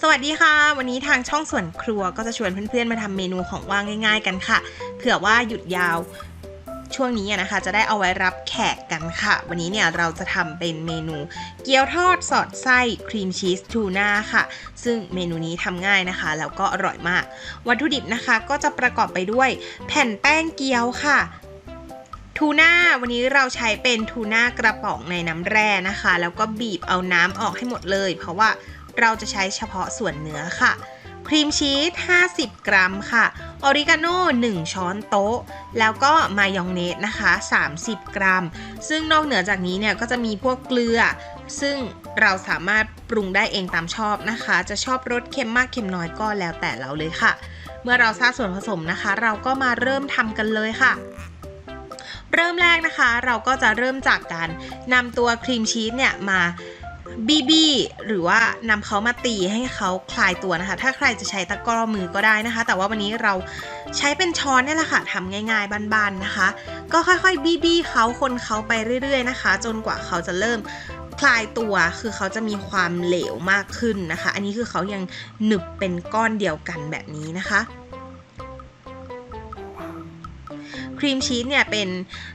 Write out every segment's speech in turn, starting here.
สวัสดีค่ะ วันนี้ทางช่องส่วนครัวก็จะชวนเพื่อนๆมาทำเมนูของว่างง่าย ๆ กันค่ะ เผื่อว่าหยุดยาวช่วงนี้อะนะคะ จะได้เอาไว้รับแขกกันค่ะ วันนี้เนี่ยเราจะทำเป็นเมนู เกี๊ยวทอดสอดไส้ครีมชีสทูน่าค่ะ ซึ่งเมนูนี้ทำง่ายนะคะ แล้วก็อร่อยมาก วัตถุดิบนะคะก็จะประกอบไปด้วย แผ่นแป้งเกี๊ยวค่ะทูน่าวันนี้เราใช้เป็นทูน่ากระป๋องในน้ำแร่นะคะ แล้วก็บีบเอาน้ำออกให้หมดเลย เพราะว่า เราจะใช้เฉพาะส่วนเนื้อค่ะ ครีมชีส 50 กรัมค่ะ ออริกาโน่1 ช้อนโต๊ะ แล้วก็มายองเนสนะคะ 30 กรัม ซึ่งนอกเหนือจากนี้เนี่ยก็จะมีพวกเกลือ ซึ่งเราสามารถปรุงได้เองตามชอบนะคะ จะชอบรสเค็มมากเค็มน้อยก็แล้วแต่เราเลยค่ะ เมื่อเราทราบส่วนผสมนะคะ เราก็มาเริ่มทำกันเลยค่ะเริ่มแรกนะคะเราก็จะเริ่มจากการนำตัวครีมชีสเนี่ยมา บีบีหรือว่านำเขามาตีให้เขาคลายตัวนะคะ ถ้าใครจะใช้ตะกร้อมือก็ได้นะคะ แต่ว่าวันนี้เราใช้เป็นช้อนนี่แหละค่ะทำง่ายๆบานๆนะคะ ก็ค่อยๆบีบีเขาคนเขาไปเรื่อย ๆนะคะ จนกว่าเขาจะเริ่มคลายตัวคือเขาจะมีความเหลวมากขึ้นนะคะ อันนี้คือเขายังหนึบเป็นก้อนเดียวกันแบบนี้นะคะ ครีมชีสเนี่ยเป็น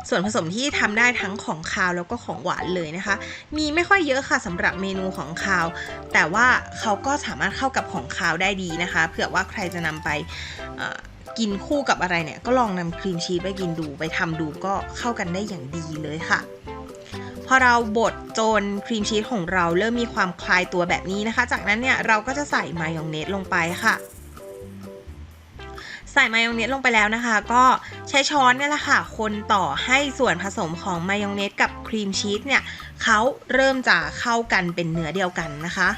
ส่วนผสมที่ทำได้ทั้งของคาวแล้วก็ของหวานเลยนะคะ มีไม่ค่อยเยอะค่ะสำหรับเมนูของคาว แต่ว่าเขาก็สามารถเข้ากับของคาวได้ดีนะคะ เผื่อว่าใครจะนำไปกินคู่กับอะไรเนี่ย ก็ลองนำครีมชีสไปกินดูไปทำดูก็เข้ากันได้อย่างดีเลยค่ะ พอเราบดจนครีมชีสของเราเริ่มมีความคลายตัวแบบนี้นะคะ จากนั้นเนี่ยเราก็จะใส่มายองเนสลงไปค่ะ ใส่มายองเนสลงไปแล้วนะคะ ก็ใช้ช้อนนี่แหละค่ะ คนต่อให้ส่วนผสมของมายองเนสกับครีมชีสเนี่ยเขาเริ่มจะเข้ากันเป็นเนื้อเดียวกันนะคะ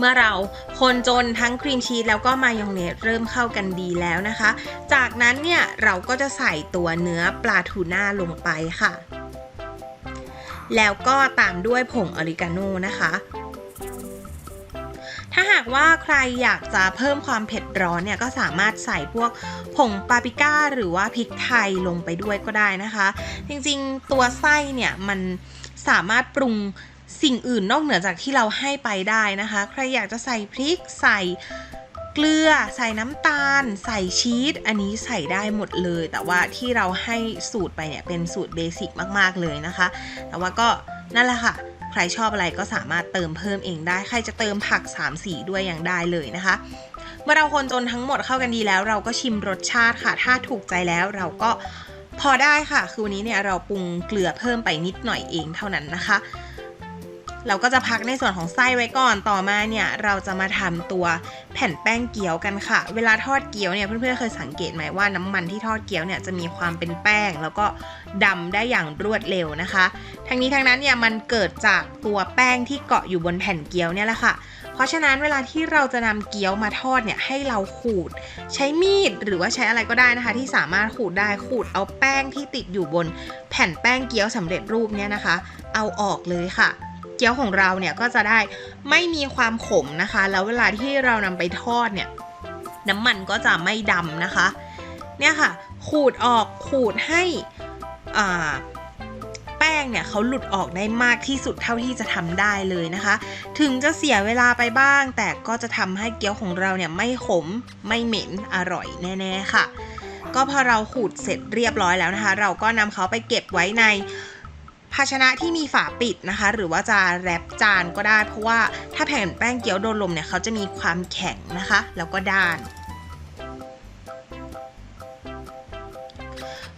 เมื่อเราคนจนทั้งครีมชีสแล้วก็มายองเนสเริ่มเข้ากันดีแล้วนะคะ จากนั้นเนี่ยเราก็จะใส่ตัวเนื้อปลาทูน่าลงไปค่ะ แล้วก็ตามด้วยผงออริกาโนนะคะถ้าหากว่าใครอยากจะเพิ่มความเผ็ดร้อนเนี่ยก็สามารถใส่พวกผงปาปริก้าหรือว่าพริกไทยลงไปด้วยก็ได้นะคะ จริงๆตัวไส้เนี่ยมันสามารถปรุง สิ่งอื่นนอกเหนือจากที่เราให้ไปได้นะคะ ใครอยากจะใส่พริก ใส่เกลือ ใส่น้ำตาล ใส่ชีส อันนี้ใส่ได้หมดเลย แต่ว่าที่เราให้สูตรไปเนี่ยเป็นสูตรเบสิกมากๆเลยนะคะ แต่ว่าก็นั่นแหละค่ะ ใครชอบอะไรก็สามารถเติมเพิ่มเองได้ ใครจะเติมผัก 3 สีด้วยยังได้เลยนะคะ เมื่อเราคนจนทั้งหมดเข้ากันดีแล้ว เราก็ชิมรสชาติค่ะ ถ้าถูกใจแล้วเราก็พอได้ค่ะ คือวันนี้เนี่ยเราปรุงเกลือเพิ่มไปนิดหน่อยเองเท่านั้นนะคะ เราก็จะพักในส่วนของไส้ไว้ก่อนต่อมาเนี่ยเราจะมาทำตัวแผ่นแป้งเกี๊ยวกันค่ะ เวลาทอดเกี๊ยวเนี่ยเพื่อนๆเคยสังเกตไหมว่าน้ำมันที่ทอดเกี๊ยวเนี่ยจะมีความเป็นแป้ง แล้วก็ดำได้อย่างรวดเร็วนะคะ ทั้งนี้ทั้งนั้นเนี่ยมันเกิดจากตัวแป้งที่เกาะอยู่บนแผ่นเกี๊ยวเนี่ยแหละค่ะ เพราะฉะนั้นเวลาที่เราจะนำเกี๊ยวมาทอดเนี่ยให้เราขูด ใช้มีดหรือว่าใช้อะไรก็ได้นะคะ ที่สามารถขูดได้ขูดเอาแป้งที่ติดอยู่บนแผ่นแป้งเกี๊ยวสำเร็จรูปเนี่ยนะคะ เอาออกเลยค่ะ เกี๊ยวของเราเนี่ยก็จะได้ไม่มีความขมนะคะ แล้วเวลาที่เรานำไปทอดเนี่ยน้ำมันก็จะไม่ดำนะคะ เนี่ยค่ะ ขูดออกขูดให้อ่าแป้งเนี่ยเขาหลุดออกได้มากที่สุดเท่าที่จะทำได้เลยนะคะ ถึงจะเสียเวลาไปบ้าง แต่ก็จะทำให้เกี๊ยวของเราเนี่ยไม่ขมไม่เหม็นอร่อยแน่ ๆ ค่ะ ก็พอเราขูดเสร็จเรียบร้อยแล้วนะคะ เราก็นำเขาไปเก็บไว้ใน ภาชนะที่มีฝาปิดนะคะ หรือว่าจะแรปจานก็ได้ เพราะว่าถ้าแผ่นแป้งเกี๊ยวโดนลมเนี่ยเขาจะมีความแข็งนะคะ แล้วก็ด้าน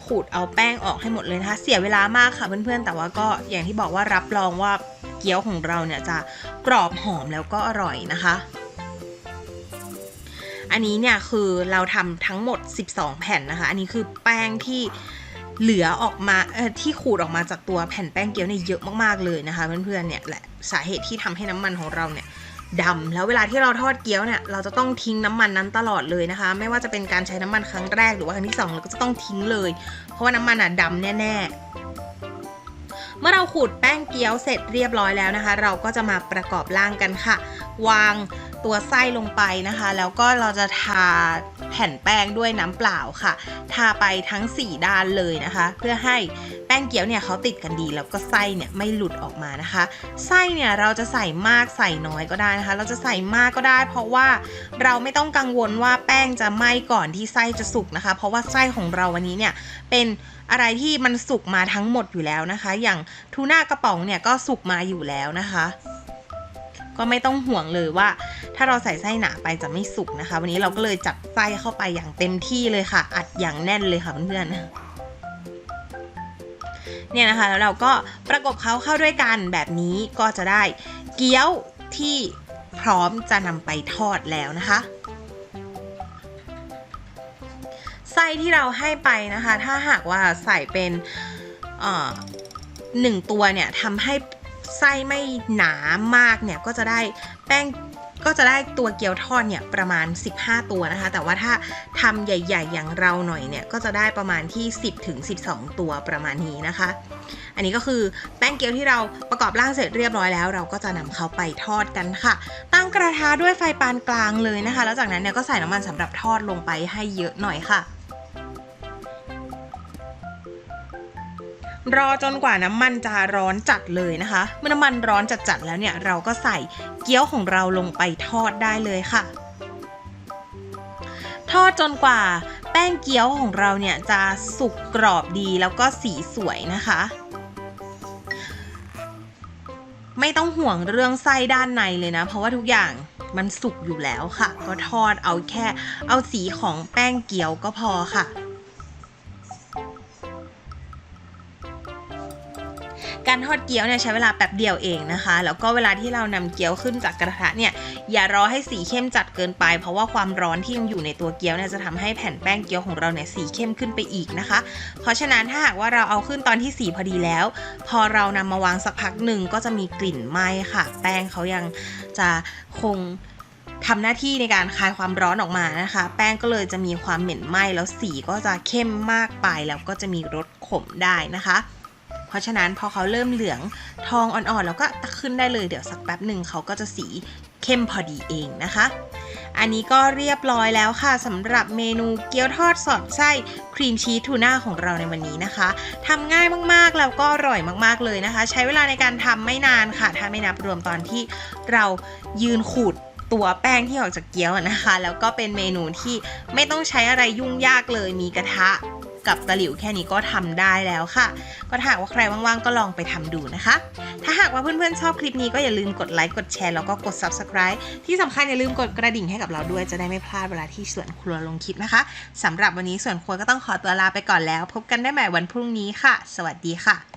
ขูดเอาแป้งออกให้หมดเลยนะคะ เสียเวลามากค่ะเพื่อนๆ แต่ว่าก็อย่างที่บอกว่ารับรองว่าเกี๊ยวของเราเนี่ยจะกรอบหอมแล้วก็อร่อยนะคะ อันนี้เนี่ยคือเราทำทั้งหมด 12 แผ่นนะคะ อันนี้คือแป้งที่ เหลือออกมาที่ขูดออกมาจากตัวแผ่นแป้งเกี๊ยวเนี่ยเยอะมากๆเลยนะคะเพื่อนๆเนี่ยแหละสาเหตุที่ทำให้น้ำมันของเราเนี่ยดำแล้วเวลาที่เราทอดเกี๊ยวเนี่ยเราจะต้องทิ้งน้ำมันนั้นตลอดเลยนะคะ ไม่ว่าจะเป็นการใช้น้ำมันครั้งแรกหรือว่าครั้งที่สองเราก็จะต้องทิ้งเลย เพราะว่าน้ำมันอะดำแน่ ๆ เมื่อเราขูดแป้งเกี๊ยวเสร็จเรียบร้อยแล้วนะคะ เราก็จะมาประกอบร่างกันค่ะ วาง ตัวไส้ลงไปนะคะ แล้วก็เราจะทาแผ่นแป้งด้วยน้ำเปล่าค่ะ ทาไปทั้ง 4 ด้านเลยนะคะ เพื่อให้แป้งเกี๊ยวเนี่ยเขาติดกันดี แล้วก็ไส้เนี่ยไม่หลุดออกมานะคะ ไส้เนี่ยเราจะใส่มากใส่น้อยก็ได้นะคะ เราจะใส่มากก็ได้ เพราะว่าเราไม่ต้องกังวลว่าแป้งจะไหม้ก่อนที่ไส้จะสุกนะคะ เพราะว่าไส้ของเราวันนี้เนี่ยเป็นอะไรที่มันสุกมาทั้งหมดอยู่แล้วนะคะ อย่างทูน่ากระป๋องเนี่ยก็สุกมาอยู่แล้วนะคะ ก็ไม่ต้องห่วงเลยว่า ถ้าเราใส่ไส้หนาไปจะไม่สุกนะคะ วันนี้เราก็เลยจัดไส้เข้าไปอย่างเต็มที่เลยค่ะ อัดอย่างแน่นเลยค่ะเพื่อนๆเนี่ยนะคะแล้วเราก็ประกบเขาเข้าด้วยกันแบบนี้ก็จะได้เกี๊ยวที่พร้อมจะนำไปทอดแล้วนะคะไส้ที่เราให้ไปนะคะ ถ้าหากว่าใส่เป็นเอ่อหนึ่งตัวเนี่ยทำให้ ไส้ไม่หนามากเนี่ยก็จะได้แป้งก็จะได้ตัวเกี๊ยวทอดเนี่ยประมาณ 15 ตัวนะคะ แต่ว่าถ้าทำใหญ่ ๆ อย่างเราหน่อยเนี่ยก็จะได้ประมาณที่ 10ถึง12 ตัวประมาณนี้นะคะ อันนี้ก็คือแป้งเกี๊ยวที่เราประกอบร่างเสร็จเรียบร้อยแล้ว เราก็จะนำเขาไปทอดกันค่ะ ตั้งกระทะด้วยไฟปานกลางเลยนะคะ แล้วจากนั้นเนี่ยก็ใส่น้ำมันสำหรับทอดลงไปให้เยอะหน่อยค่ะ รอจนกว่าน้ำมันจะร้อนจัดเลยนะคะ เมื่อน้ำมันร้อนจัดๆแล้วเนี่ยเราก็ใส่เกี๊ยวของเราลงไปทอดได้เลยค่ะ ทอดจนกว่าแป้งเกี๊ยวของเราเนี่ยจะสุกกรอบดีแล้วก็สีสวยนะคะ ไม่ต้องห่วงเรื่องไส้ด้านในเลยนะ เพราะว่าทุกอย่างมันสุกอยู่แล้วค่ะ ก็ทอดเอาแค่เอาสีของแป้งเกี๊ยวก็พอค่ะ การทอดเกี๊ยวเนี่ยใช้เวลาแป๊บเดียวเองนะคะ แล้วก็เวลาที่เรานำเกี๊ยวขึ้นจากกระทะเนี่ยอย่ารอให้สีเข้มจัดเกินไป เพราะว่าความร้อนที่ยังอยู่ในตัวเกี๊ยวเนี่ยจะทำให้แผ่นแป้งเกี๊ยวของเราเนี่ยสีเข้มขึ้นไปอีกนะคะ เพราะฉะนั้นถ้าหากว่าเราเอาขึ้นตอนที่สีพอดีแล้ว พอเรานำมาวางสักพักหนึ่งก็จะมีกลิ่นไหม้ค่ะ แป้งเขายังจะคงทำหน้าที่ในการคายความร้อนออกมานะคะ แป้งก็เลยจะมีความเหม็นไหม้แล้วสีก็จะเข้มมากไปแล้วก็จะมีรสขมได้นะคะ เพราะฉะนั้นพอเขาเริ่มเหลืองทองอ่อนๆ แล้วก็ตักขึ้นได้เลยเดี๋ยวสักแป๊บหนึ่งเขาก็จะสีเข้มพอดีเองนะคะ อันนี้ก็เรียบร้อยแล้วค่ะสำหรับเมนูเกี๊ยวทอดสอดไส้ครีมชีสทูน่าของเราในวันนี้นะคะทำง่ายมากๆ แล้วก็อร่อยมากๆเลยนะคะ ใช้เวลาในการทำไม่นานค่ะ ถ้าไม่นับรวมตอนที่เรายืนขูดตัวแป้งที่ออกจากเกี๊ยวนะคะ แล้วก็เป็นเมนูที่ไม่ต้องใช้อะไรยุ่งยากเลยมีกระทะ กับตะหลิวแค่นี้ก็ทำได้แล้วค่ะ ก็ถ้าหากว่าใครว่างๆก็ลองไปทำดูนะคะ ถ้าหากว่าเพื่อนๆชอบคลิปนี้ก็อย่าลืมกดไลค์กดแชร์แล้วก็กด subscribe ที่สำคัญอย่าลืมกดกระดิ่งให้กับเราด้วยจะได้ไม่พลาดเวลาที่ส่วนครัวลงคลิปนะคะสำหรับวันนี้ส่วนครัวก็ต้องขอตัวลาไปก่อนแล้ว พบกันได้ใหม่วันพรุ่งนี้ค่ะ สวัสดีค่ะ